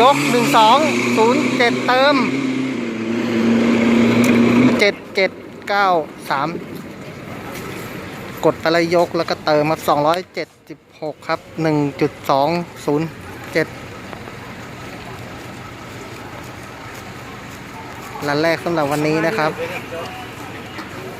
ยกหนึ่งสองศูนย์เจ็ดเติมเจ็ดเจ็ดเก้าสามกดไปแล้วยกแล้วก็เติมครับสองร้อยเจ็ดสิบหกครับหนึ่งจุดสองศูนย์เจ็ดรันแรกสำหรับวันนี้นะครับ